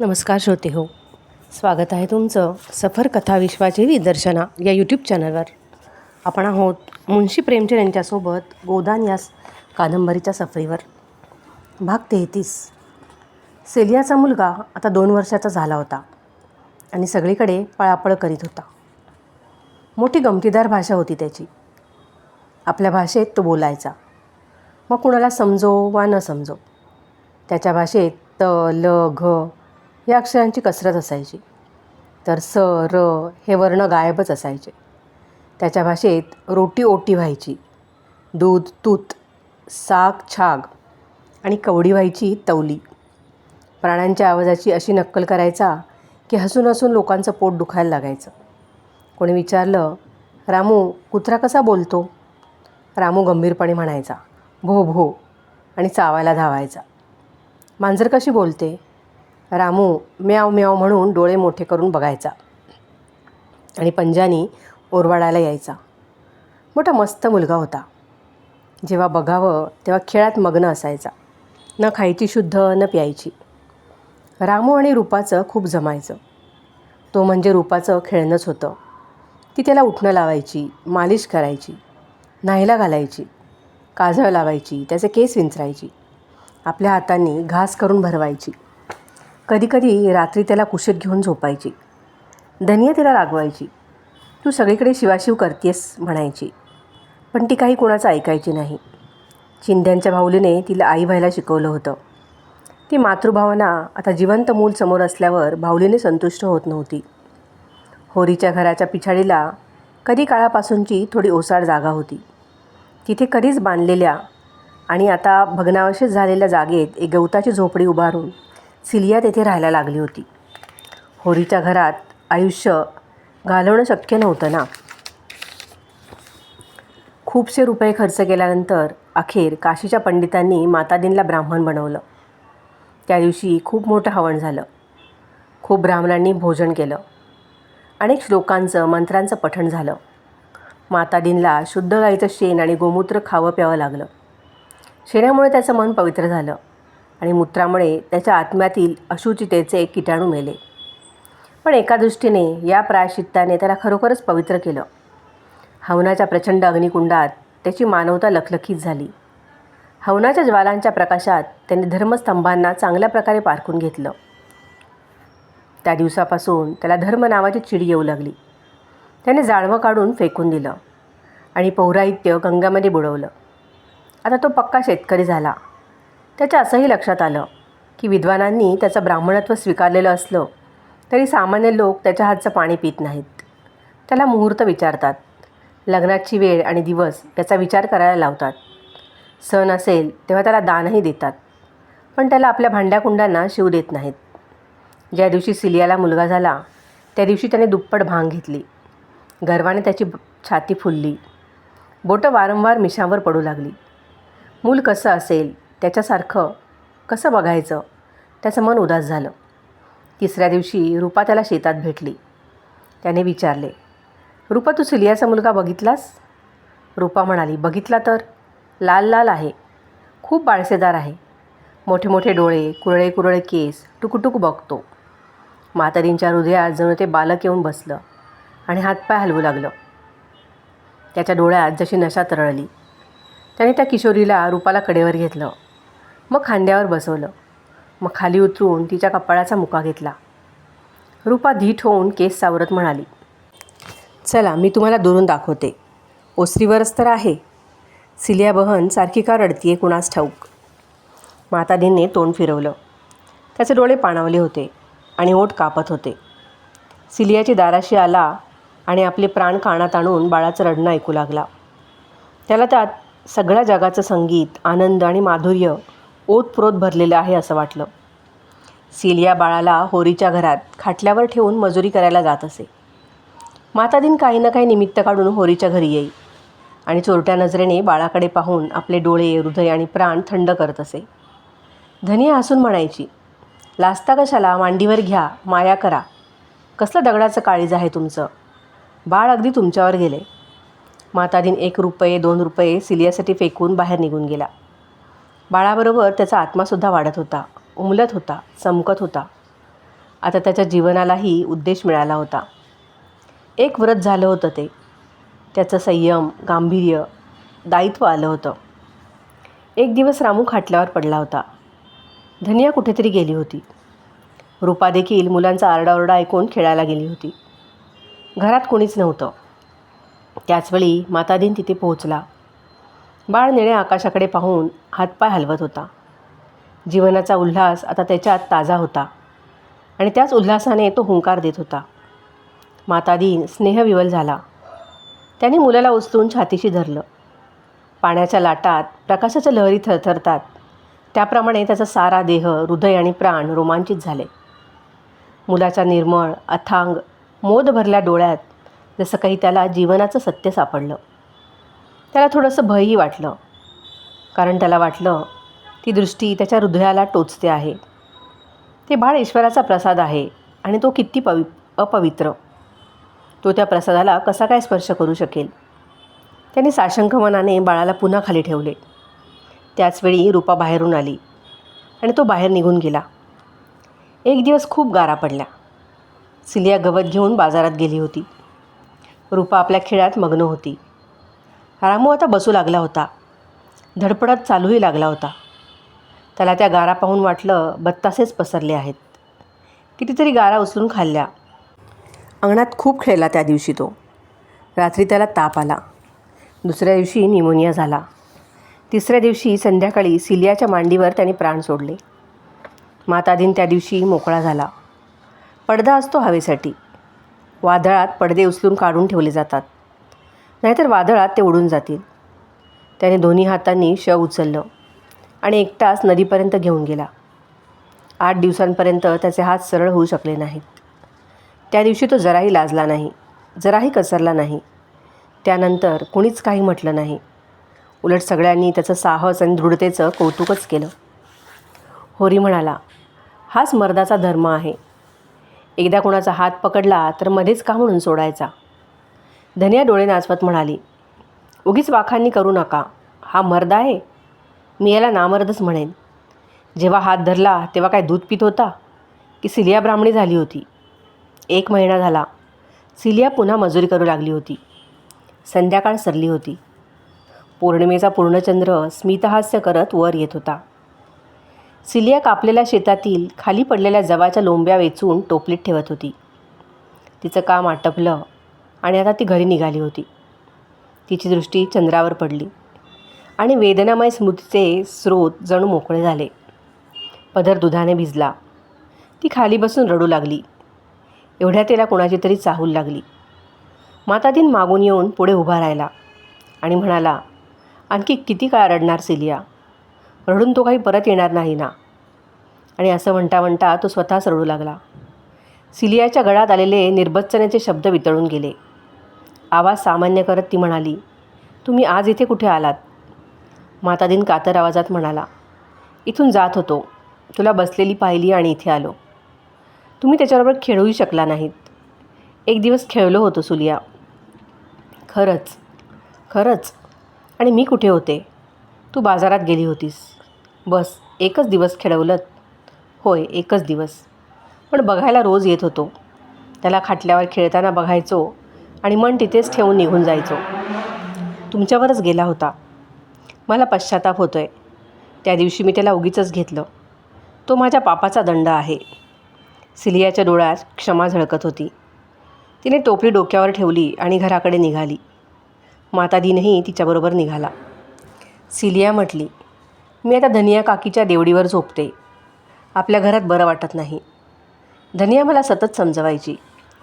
नमस्कार श्रोते हो. स्वागत आहे तुमचं सफर कथा विश्वाची विदर्शना या यूट्यूब चॅनलवर आपण आहोत मुंशी प्रेमचंद यांच्यासोबत गोदान या कादंबरीच्या सफरीवर. भाग तेहतीस. सेलियाचा मुलगा आता दोन वर्षाचा झाला होता आणि सगळीकडे पळापळ करीत होता. मोठी गमतीदार भाषा होती त्याची. आपल्या भाषेत तो बोलायचा. मग कुणाला समजो वा न समजो. त्याच्या भाषेत त ल घ या अक्षरांची कसरत असायची. तर स र हे वर्ण गायबच असायचे. त्याच्या भाषेत रोटी ओटी व्हायची दूध तूत साग छाग आणि कवडी व्हायची तवली. प्राण्यांच्या आवाजाची अशी नक्कल करायचा की हसून हसून लोकांचं पोट दुखायला लागायचं. कोणी विचारलं रामू कुत्रा कसा बोलतो? रामू गंभीरपणे म्हणायचा भो भो आणि चावायला धावायचा. मांजर कशी बोलते? रामू म्याव म्याव म्हणून डोळे मोठे करून बघायचा. आणि पंजानी ओरवाडायला यायचा. मोठा मस्त मुलगा होता. जेव्हा बघावं तेव्हा खेळात मग्न असायचा. न खायची शुद्ध न प्यायची. रामू आणि रूपाचं खूप जमायचं. तो म्हणजे रूपाचं खेळणंच होतं. ती त्याला उठणं लावायची मालिश करायची न्हायला घालायची काजळ लावायची त्याचे केस विंचरायची. आपल्या हातांनी घास करून भरवायची. कधीकधी रात्री त्याला कुशीत घेऊन झोपायची. धनिया तिला रागवायची. तू सगळीकडे शिवाशिव करतेस म्हणायची. पण ती काही कोणाचं ऐकायची नाही. चिंध्यांच्या भाऊलीने तिला आई व्हायला शिकवलं होतं. ती मातृभावना आता जिवंत मूल समोर असल्यावर भाऊलीने संतुष्ट होत नव्हती. होरीच्या घराच्या पिछाडीला कधी काळापासूनची थोडी ओसाड जागा होती. तिथे कधीच बांधलेल्या आणि आता भग्नावशेष झालेल्या जागेत एक गवताची झोपडी उभारून सिलिया तेथे राहायला लागली होती. होरीच्या घरात आयुष्य घालवणं शक्य नव्हतं ना. खूपसे रुपये खर्च केल्यानंतर अखेर काशीच्या पंडितांनी मातादिनला ब्राह्मण बनवलं. त्या दिवशी खूप मोठं हवण झालं. खूप ब्राह्मणांनी भोजन केलं. अनेक श्लोकांचं मंत्रांचं पठण झालं. मातादिनला शुद्ध गाईचं शेण आणि गोमूत्र खावं प्यावं लागलं. शेणामुळे त्याचं मन पवित्र झालं. आणि मूत्रामुळे त्याच्या आत्म्यातील अशुचितेचे किटाणू मेले. पण एका दृष्टीने या प्रायश्चित्ताने त्याला खरोखरच पवित्र केलं. हवनाच्या प्रचंड अग्निकुंडात त्याची मानवता लखलखीत झाली. हवनाच्या ज्वालांच्या प्रकाशात त्याने धर्मस्तंभांना चांगल्या प्रकारे पारखून घेतलं. त्या दिवसापासून त्याला धर्म नावाची चिडी येऊ लागली. त्याने जाळवं काढून फेकून दिलं आणि पौराहित्य गंगामध्ये बुडवलं. आता तो पक्का शेतकरी झाला. त्याच्या असंही लक्षात आलं की विद्वानांनी त्याचं ब्राह्मणत्व स्वीकारलेलं असलं तरी सामान्य लोक त्याच्या हातचं पाणी पित नाहीत. त्याला मुहूर्त विचारतात. लग्नाची वेळ आणि दिवस याचा विचार करायला लावतात. सण असेल तेव्हा त्याला दानही देतात. पण त्याला आपल्या भांड्याकुंडांना शिव देत नाहीत. ज्या दिवशी सिलियाला मुलगा झाला त्या दिवशी त्याने दुप्पट भांग घेतली. गर्वाने त्याची छाती फुलली. बोटं वारंवार मिशांवर पडू लागली. मूल कसं असेल त्याच्यासारखं कसं बघायचं? त्याचं मन उदास झालं. तिसऱ्या दिवशी रूपा त्याला शेतात भेटली. त्याने विचारले रूपा तू सिलियाचा मुलगा बघितलास? रूपा म्हणाली बघितला तर. लाल लाल आहे. खूप बाळसेदार आहे. मोठे मोठे डोळे कुरळे कुरळे केस टुकटुक बघतो. मातारींच्या हृदयात जणू ते बालक येऊन बसलं आणि हातपाय हलवू लागलं. त्याच्या डोळ्यात जशी नशा तरळली. त्याने त्या किशोरीला रूपाला कडेवर घेतलं. मग खांद्यावर बसवलं. मग खाली उतरून तिच्या कपाळाचा मुका घेतला. रूपा धीट होऊन केस सावरत म्हणाली चला मी तुम्हाला दुरून दाखवते. ओसरीवरच तर आहे. सिलिया बहन सारखी का रडतीये कुणास ठाऊक? मातादींनी तोंड फिरवलं. त्याचे डोळे पाणावले होते आणि ओठ कापत होते. सिलियाची दाराशी आला आणि आपले प्राण कानात आणून बाळाचं रडणं ऐकू लागला. त्याला त्यात सगळ्या जगाचं संगीत आनंद आणि माधुर्य ओतप्रोत भरलेलं आहे असं वाटलं. सिलिया बाळाला होरीच्या घरात खाटल्यावर ठेवून मजुरी करायला जात असे. मातादीन काही ना काही निमित्त काढून होरीच्या घरी येई आणि चोरट्या नजरेने बाळाकडे पाहून आपले डोळे हृदय आणि प्राण थंड करत असे. धनिया हसून म्हणायची लाजता कशाला? मांडीवर घ्या माया करा. कसलं दगडाचं काळीज आहे तुमचं? बाळ अगदी तुमच्यावर गेले. मातादीन एक रुपये दोन रुपये सिलियासाठी फेकून बाहेर निघून गेला. बाळाबरोबर त्याचा आत्मासुद्धा वाढत होता उमलत होता चमकत होता. आता त्याच्या जीवनालाही उद्देश मिळाला होता. एक व्रत झालं होतं ते. त्याचं संयम गांभीर्य दायित्व आलं होतं. एक दिवस रामू खाटल्यावर पडला होता. धनिया कुठेतरी गेली होती. रूपा देखील मुलांचा आरडाओरडा ऐकून खेळायला गेली होती. घरात कोणीच नव्हतं. त्याचवेळी मातादीन तिथे पोहोचला. बाळ निळ्या आकाशाकडे पाहून हातपाय हलवत होता. जीवनाचा उल्हास आता त्याच्यात ताजा होता आणि त्याच उल्हासाने तो हुंकार देत होता. मातादीन स्नेहविवल झाला. त्याने मुलाला उचलून छातीशी धरलं. पाण्याच्या लाटात प्रकाशाच्या लहरी थरथरतात. त्याप्रमाणे त्याचा सारा देह हृदय आणि प्राण रोमांचित झाले. मुलाच्या निर्मळ अथांग मोद भरल्या डोळ्यात जसं काही त्याला जीवनाचं सत्य सापडलं. त्याला थोडंसं भयही वाटलं. कारण त्याला वाटलं ती दृष्टी त्याच्या हृदयाला टोचते आहे. ते बाळ ईश्वराचा प्रसाद आहे आणि तो किती पवि अपवित्र. तो त्या प्रसादाला कसा काय स्पर्श करू शकेल? त्याने साशंक मनाने बाळाला पुन्हा खाली ठेवले. त्याचवेळी रूपा बाहेरून आली आणि तो बाहेर निघून गेला. एक दिवस खूप गारा पडल्या. सिलिया गवत घेऊन बाजारात गेली होती. रूपा आपल्या खेळात मग्न होती. रामू आता बसू लागला होता. धडपडत चालूही लागला होता. त्याला त्या गारा पाहून वाटलं बत्तासेच पसरले आहेत. कितीतरी गारा उचलून खाल्ल्या. अंगणात खूप खेळला त्या दिवशी तो. रात्री त्याला ताप आला. दुसऱ्या दिवशी निमोनिया झाला. तिसऱ्या दिवशी संध्याकाळी सिलियाच्या मांडीवर त्याने प्राण सोडले. मातादीन त्या दिवशी मोकळा झाला. पडदा असतो हवेसाठी. वादळात पडदे उचलून काढून ठेवले जातात. नाहीतर वादळात ते उडून जातील. त्याने दोन्ही हातांनी शव उचललं आणि एकटाच नदीपर्यंत घेऊन गेला. आठ दिवसांपर्यंत त्याचे हात सरळ होऊ शकले नाहीत. त्या दिवशी तो जराही लाजला नाही जराही कचरला नाही. त्यानंतर कुणीच काही म्हटलं नाही. उलट सगळ्यांनी त्याचं साहस आणि दृढतेचं कौतुकच केलं. होरी म्हणाला हाच मर्दाचा धर्म आहे. एकदा कोणाचा हात पकडला तर मध्येच का म्हणून सोडायचा? धनिया डोळे नाचवत म्हणाली उगीच वाखांनी करू नका. हा मर्द आहे. मी याला नामर्दच म्हणेन. जेव्हा हात धरला तेव्हा काय दूध पित होता? की सिलिया ब्राह्मणी झाली होती? एक महिना झाला. सिलिया पुन्हा मजुरी करू लागली होती. संध्याकाळ सरली होती. पौर्णिमेचा पूर्णचंद्र स्मितहास्य करत वर येत होता. सिलिया कापलेल्या शेतातील खाली पडलेल्या जवाच्या लोंब्या वेचून टोपलीत ठेवत होती. तिचं काम आटपलं. आणि आता ती घरी निघाली होती. तिची दृष्टी चंद्रावर पडली आणि वेदनामय स्मृतीचे स्रोत जणू मोकळे झाले. पदर दुधाने भिजला. ती खाली बसून रडू लागली. एवढ्या तिला कोणाची तरी चाहूल लागली. मातादीन मागून येऊन पुढे उभा राहिला आणि म्हणाला आणखी किती काळ रडणार सिलिया? रडून तो काही परत येणार नाही ना? आणि असं म्हणता म्हणता तो स्वतःच रडू लागला. सिलियाच्या गळात आलेले निर्बत्सनेचे शब्द वितळून गेले. आवाज सामान्य करत ती म्हणाली तुम्ही आज इथे कुठे आलात? मातादीन कातर आवाजात म्हणाला इथून जात होतो. तुला बसलेली पाहिली आणि इथे आलो. तुम्ही त्याच्याबरोबर खेळूही शकला नाहीत. एक दिवस खेळलो होतो सुलिया. खरंच खरंच. आणि मी कुठे होते? तू बाजारात गेली होतीस. बस एकच दिवस खेळवलं होय एकच दिवस. पण बघायला रोज येत होतो. त्याला खाटल्यावर खेळताना बघायचो. आणि मन तिथेच ठेवून निघून जायचो. तुमच्यावरच गेला होता. मला पश्चाताप होतो आहे त्या दिवशी मी त्याला उगीचच घेतलं. तो माझ्या पापाचा दंड आहे. सिलियाच्या डोळ्यात क्षमा झळकत होती. तिने टोपली डोक्यावर ठेवली आणि घराकडे निघाली. मातादीनही तिच्याबरोबर निघाला. सिलिया म्हटली मी आता धनिया काकीच्या देवडीवर झोपते. आपल्या घरात बरं वाटत नाही. धनिया मला सतत समजवायची.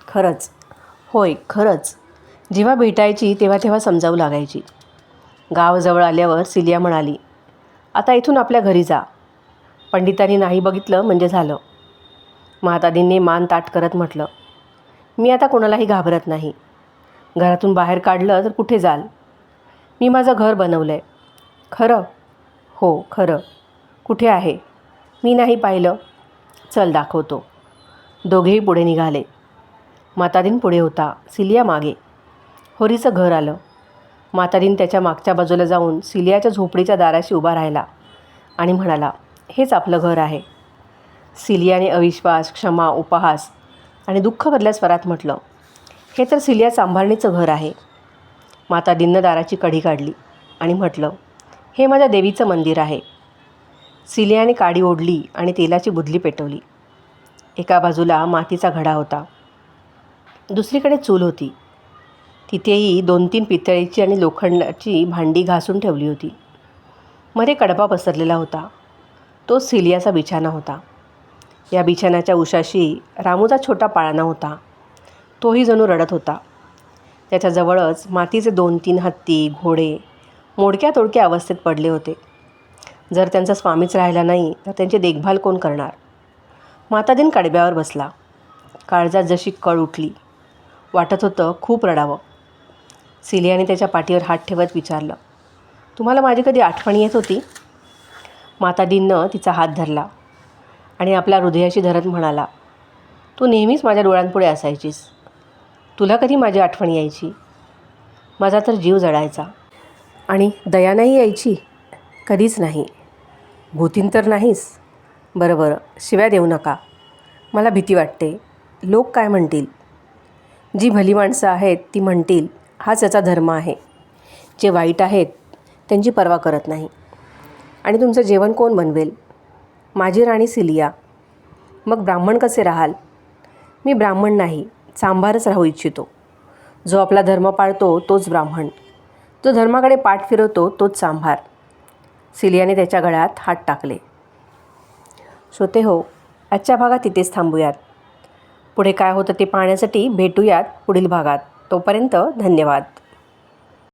खरंच होय खरंच. जेव्हा भेटायची तेव्हा तेव्हा समजावू लागायची. गावजवळ आल्यावर सिलिया म्हणाली आता इथून आपल्या घरी जा. पंडितांनी नाही बघितलं म्हणजे झालं. महातादींनी मान ताट करत म्हटलं मी आता कोणालाही घाबरत नाही. घरातून बाहेर काढलं तर कुठे जाल? मी माझं घर बनवलं आहे खरं? हो खरं. कुठे आहे? मी नाही पाहिलं. चल दाखवतो. दोघेही पुढे निघाले. मातादीन पुढे होता. सिलिया मागे. होरीचं घर आलं. मातादीन त्याच्या मागच्या बाजूला जाऊन सिलियाच्या झोपडीच्या दाराशी उभा राहिला आणि म्हणाला हेच आपलं घर आहे. सिलियाने अविश्वास क्षमा उपहास आणि दुःख भरल्या स्वरात म्हटलं हे तर सिलिया सांभाळणीचं घर आहे. माता दिन्नदाराची कढी काढली आणि म्हटलं हे माझ्या देवीचं मंदिर आहे. सिलियाने काडी ओढली आणि तेलाची बुदली पेटवली. एका बाजूला मातीचा घडा होता. दुसरीकडे चूल होती. तिथेही दोन तीन पितळेची आणि लोखंडाची भांडी घासून ठेवली होती. मध्ये कडबा पसरलेला होता. तो सिलियाचा बिछाना होता. या बिछाण्याच्या उशाशी रामूचा छोटा पाळणा होता. तोही जणू रडत होता. त्याच्याजवळच मातीचे दोन तीन हत्ती घोडे मोडक्या तोडक्या अवस्थेत पडले होते. जर त्यांचा स्वामीच राहिला नाही तर त्यांची देखभाल कोण करणार? मातादिन कडब्यावर बसला. काळजात जशी कळ उठली वाटत होतं खूप रडावं. सिलियाने त्याच्या पाठीवर हात ठेवत विचारलं तुम्हाला माझी कधी आठवण येत होती? मातादीननं तिचा हात धरला आणि आपल्या हृदयाशी धरत म्हणाला तू नेहमीच माझ्या डोळ्यांपुढे असायचीस. तुला कधी माझी आठवण यायची? माझा तर जीव जळायचा आणि दया नाही यायची? कधीच नाही. भूतीन तर नाहीस? बरं बरं. शिव्या देऊ नका. मला भीती वाटते. लोक काय म्हणतील? जी भली माणसं आहेत ती म्हणतील हाच याचा धर्म आहे. जे वाईट आहेत त्यांची पर्वा करत नाही. आणि तुमचं जेवण कोण बनवेल? माझी राणी सिलिया. मग ब्राह्मण कसे राहाल? मी ब्राह्मण नाही सांभारच राहू इच्छितो. जो आपला धर्म पाळतो तोच ब्राह्मण. जो धर्माकडे पाठ फिरवतो तोच सांभार. सिलियाने त्याच्या गळ्यात हात टाकले. श्रोते हो आजच्या भागात तिथेच थांबूयात. पुढे काय होतं ते पाहण्यासाठी भेटूयात पुढील भागात. तोपर्यंत धन्यवाद.